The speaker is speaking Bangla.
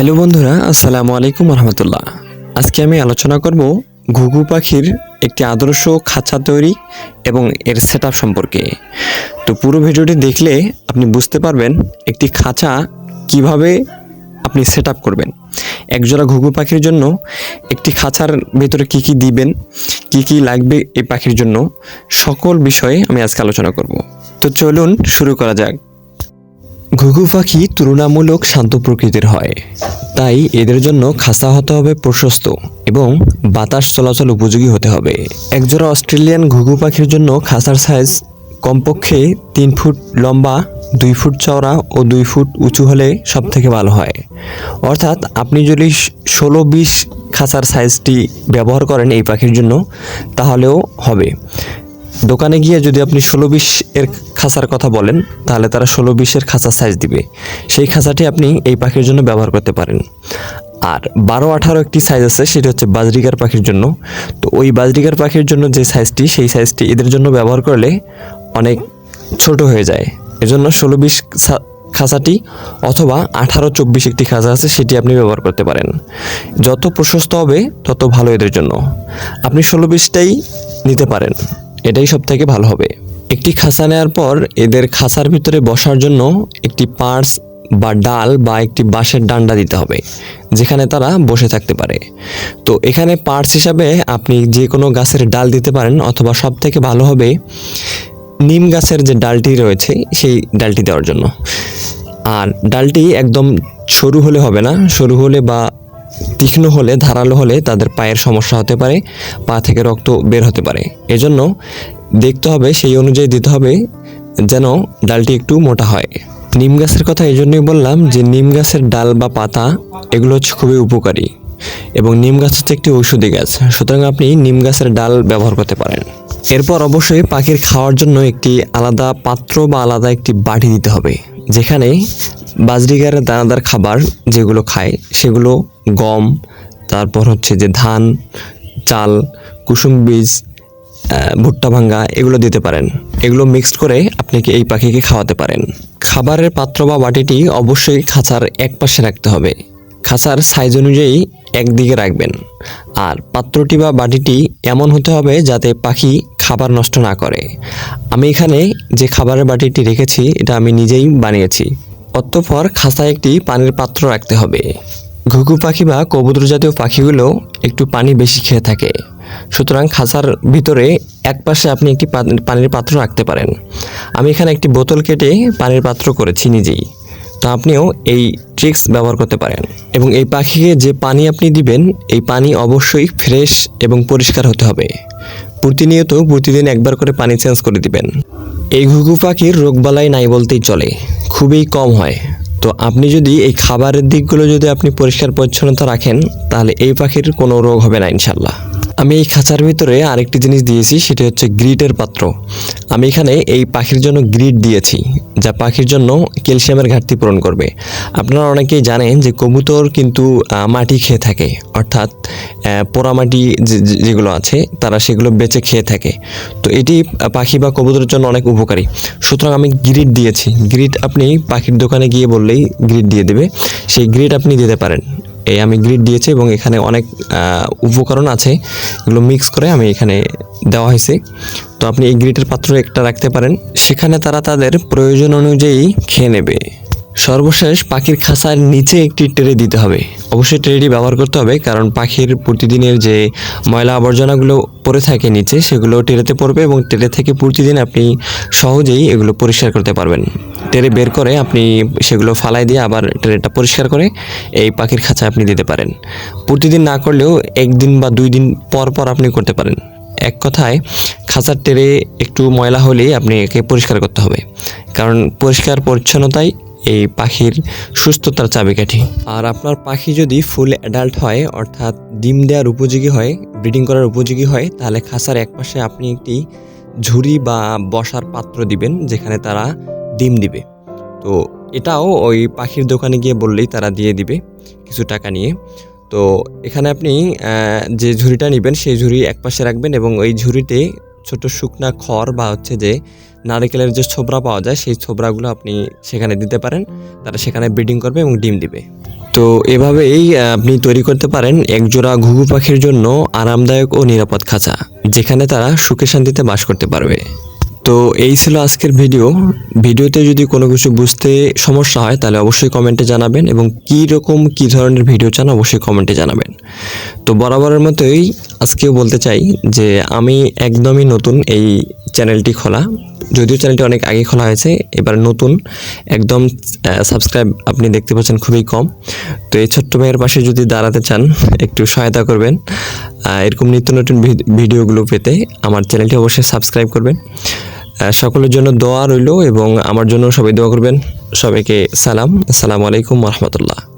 হ্যালো বন্ধুরা, আসসালামু আলাইকুম রহমতুল্লাহ। আজকে আমি আলোচনা করব ঘুঘু পাখির একটি আদর্শ খাঁচা তৈরি এবং এর সেট সম্পর্কে। তো পুরো ভিডিওটি দেখলে আপনি বুঝতে পারবেন একটি খাঁচা কীভাবে আপনি সেট করবেন। একজোড়া ঘুঘু পাখির জন্য একটি খাঁচার ভেতরে কি কি দিবেন, কি কি লাগবে এই পাখির জন্য, সকল বিষয়ে আমি আজকে আলোচনা করব। তো চলুন শুরু করা যাক। ঘুঘু পাখি তুলনামূলক শান্ত প্রকৃতির হয়। তাই এদের জন্য খাসা হতে হবে প্রশস্ত এবং বাতাস চলাচল উপযোগী হতে হবে। একজোড়া অস্ট্রেলিয়ান ঘুঘু পাখির জন্য খাসার সাইজ কমপক্ষে তিন ফুট লম্বা, দুই ফুট চওড়া ও দুই ফুট উঁচু হলে সব থেকে ভালো হয়। অর্থাৎ আপনি যদি ষোলো বিশ খাসার সাইজটি ব্যবহার করেন এই পাখির জন্য, তাহলেও হবে। দোকানে গিয়ে যদি আপনি ষোলো বিশ এর খাঁচার কথা বলেন, তাহলে তারা ষোলো বিশের খাঁচার সাইজ দিবে। সেই খাঁচাটি আপনি এই পাখির জন্য ব্যবহার করতে পারেন। আর বারো আঠারো একটি সাইজ আছে, সেটি হচ্ছে বাজরিকার পাখির জন্য। তো ওই বাজরিকার পাখির জন্য যে সাইজটি সেই সাইজটি এদের জন্য ব্যবহার করলে অনেক ছোট হয়ে যায়। এজন্য ষোলো বিশ খাঁচাটি অথবা আঠারো চব্বিশ একটি খাঁচা আছে, সেটি আপনি ব্যবহার করতে পারেন। যত প্রশস্ত হবে, তত ভালো এদের জন্য। আপনি ষোলো বিশটাই নিতে পারেন। এটাই সব থেকে ভালো হবে। একটি খাঁচা নেওয়ার পর এদের খাঁচার ভিতরে বসার জন্য একটি পার্স বা ডাল বা একটি বাঁশের ডান্ডা দিতে হবে, যেখানে তারা বসে থাকতে পারে। তো এখানে পার্টস হিসাবে আপনি যে কোনো গাছের ডাল দিতে পারেন, অথবা সব থেকে ভালো হবে নিম গাছের যে ডালটি রয়েছে, সেই ডালটি দেওয়ার জন্য। আর ডালটি একদম সরু হলে হবে না, সরু হলে বা তীক্ষ্ণ হলে, ধারালো হলে তাদের পায়ের সমস্যা হতে পারে, পা থেকে রক্ত বের হতে পারে। এজন্য দেখতে হবে, সেই অনুযায়ী দিতে হবে যেন ডালটি একটু মোটা হয়। নিম গাছের কথা এই জন্যই বললাম যে, নিম গাছের ডাল বা পাতা, এগুলো হচ্ছে খুবই উপকারী এবং নিম গাছ হচ্ছে একটি ঔষধি গাছ। সুতরাং আপনি নিম গাছের ডাল ব্যবহার করতে পারেন। এরপর অবশ্যই পাখির খাওয়ার জন্য একটি আলাদা পাত্র বা আলাদা একটি বাটি দিতে হবে। যেখানে বাজরিগারের দানাদার খাবার যেগুলো খায়, সেগুলো গম, তারপর হচ্ছে যে ধান, চাল, কুসুম বীজ ভুট্টা ভাঙ্গা এগুলো দিতে পারেন। এগুলো মিক্সড করে আপনি এই পাখিকে খাওয়াতে পারেন। খাবারের পাত্র বা বাটিটি অবশ্যই খাঁচার এক পাশে রাখতে হবে। খাঁচার সাইজ অনুযায়ী একদিকে রাখবেন। আর পাত্রটি বা বাটিটি এমন হতে হবে যাতে পাখি খাবার নষ্ট না করে। আমি এখানে যে খাবারের বাটিটি রেখেছি, এটা আমি নিজেই বানিয়েছি। অতঃপর খাঁচায় একটি পানির পাত্র রাখতে হবে। ঘুঘু পাখি বা কবুতর জাতীয় পাখিগুলো একটু পানি বেশি খেয়ে থাকে। সুতরাং খাঁচার ভিতরে এক পাশে আপনি একটি পানির পাত্র রাখতে পারেন। আমি এখানে একটি বোতল কেটে পানির পাত্র করেছি নিজেই। তো আপনিও এই ট্রিক্স ব্যবহার করতে পারেন। এবং এই পাখিকে যে পানি আপনি দিবেন, এই পানি অবশ্যই ফ্রেশ এবং পরিষ্কার হতে হবে। প্রতিনিয়ত প্রতিদিন একবার করে পানি চেঞ্জ করে দিবেন। এই ঘুঘু পাখির রোগবালাই নাই বলতেই চলে। খুবই কম হয়। তো আপনি যদি এই খাবারের দিকগুলো যদি আপনি পরিষ্কার পরিচ্ছন্নতা রাখেন, তাহলে এই পাখির কোনো রোগ হবে না ইনশাল্লাহ আমি এই খাঁচার ভিতরে আরেকটি জিনিস দিয়েছি, সেটি হচ্ছে গ্রিটের পাত্র। আমি এখানে এই পাখির জন্য গ্রিট দিয়েছি, যা পাখির জন্য ক্যালসিয়ামের ঘাটতি পূরণ করবে। আপনারা অনেকেই জানেন যে কবুতর কিন্তু মাটি খেয়ে থাকে, অর্থাৎ পোড়ামাটি যেগুলো আছে, তারা সেগুলো বেঁচে খেয়ে থাকে। তো এটি পাখি বা কবুতরের জন্য অনেক উপকারী। সুতরাং আমি গ্রিট দিয়েছি। গ্রিট আপনি পাখির দোকানে গিয়ে বললেই গ্রিট দিয়ে দেবে। সেই গ্রিট আপনি দিতে পারেন। এই আমি গ্রিড দিয়েছি এবং এখানে অনেক উপকরণ আছে। এগুলো মিক্স করে আমি এখানে দেওয়া হয়েছে। তো আপনি এই গ্রিটের পাত্র একটা রাখতে পারেন। সেখানে তারা তাদের প্রয়োজন অনুযায়ী খেয়ে নেবে। সর্বশেষ পাখির খাঁচার নিচে একটি ট্রে দিতে হবে। অবশ্যই ট্রেটি ব্যবহার করতে হবে, কারণ পাখির প্রতিদিনের যে ময়লা আবর্জনাগুলো পড়ে থাকে নিচে, সেগুলো ট্রেতে পড়বে এবং ট্রে থেকে প্রতিদিন আপনি সহজেই এগুলো পরিষ্কার করতে পারবেন। ট্রে বের করে আপনি সেগুলো ফালাই দিয়ে আবার টেরেটা পরিষ্কার করে এই পাখির খাঁচা আপনি দিতে পারেন। প্রতিদিন না করলেও একদিন বা দুই দিন পর পর আপনি করতে পারেন। এক কথায়, খাঁচার টেরে একটু ময়লা হলেই আপনি একে পরিষ্কার করতে হবে। কারণ পরিষ্কার পরিচ্ছন্নতাই এই পাখির সুস্থতার চাবিকাঠি। আর আপনার পাখি যদি ফুল অ্যাডাল্ট হয়, অর্থাৎ ডিম দেওয়ার উপযোগী হয়, ব্রিডিং করার উপযোগী হয়, তাহলে খাঁচার একপাশে আপনি একটি ঝুড়ি বা বসার পাত্র দিবেন, যেখানে তারা ডিম দিবে। তো এটাও ওই পাখির দোকানে গিয়ে বললেই তারা দিয়ে দিবে কিছু টাকা নিয়ে। তো এখানে আপনি যে ঝুড়িটা নেবেন সেই ঝুড়ি এক পাশে রাখবেন এবং ওই ঝুড়িতে ছোট শুকনা খড় বা হচ্ছে যে নারকেলের যে ছোবরা পাওয়া যায় সেই ছোবরাগুলো আপনি সেখানে দিতে পারেন। তারা সেখানে ব্রিডিং করবে এবং ডিম দিবে। তো এভাবেই আপনি তৈরি করতে পারেন একজোড়া ঘুঘু পাখির জন্য আরামদায়ক ও নিরাপদ খাঁচা, যেখানে তারা সুখে শান্তিতে বাস করতে পারবে। তো এই ছিল আজকের ভিডিও। ভিডিওতে যদি কোনো কিছু বুঝতে সমস্যা হয়, তাহলে অবশ্যই কমেন্টে জানাবেন এবং কী রকম, কী ধরনের ভিডিও চান অবশ্যই কমেন্টে জানাবেন। তো বরাবরের মতোই আজকেও বলতে চাই যে, আমি একদমই নতুন এই চ্যানেলটি খোলা। যদিও চ্যানেলটি অনেক আগে খোলা হয়েছে, এবার নতুন। একদম সাবস্ক্রাইব আপনি দেখতে পাচ্ছেন খুবই কম। তো এই ছোট্ট মেয়ের পাশে যদি দাঁড়াতে চান, একটু সহায়তা করবেন। এরকম নিত্য নতুন ভিডিওগুলো পেতে আমার চ্যানেলটি অবশ্যই সাবস্ক্রাইব করবেন। সকলের জন্য দোয়া রইল এবং আমার জন্য সবাই দোয়া করবেন। সবাইকে সালাম। আসসালামু আলাইকুম রহমতুল্লাহ।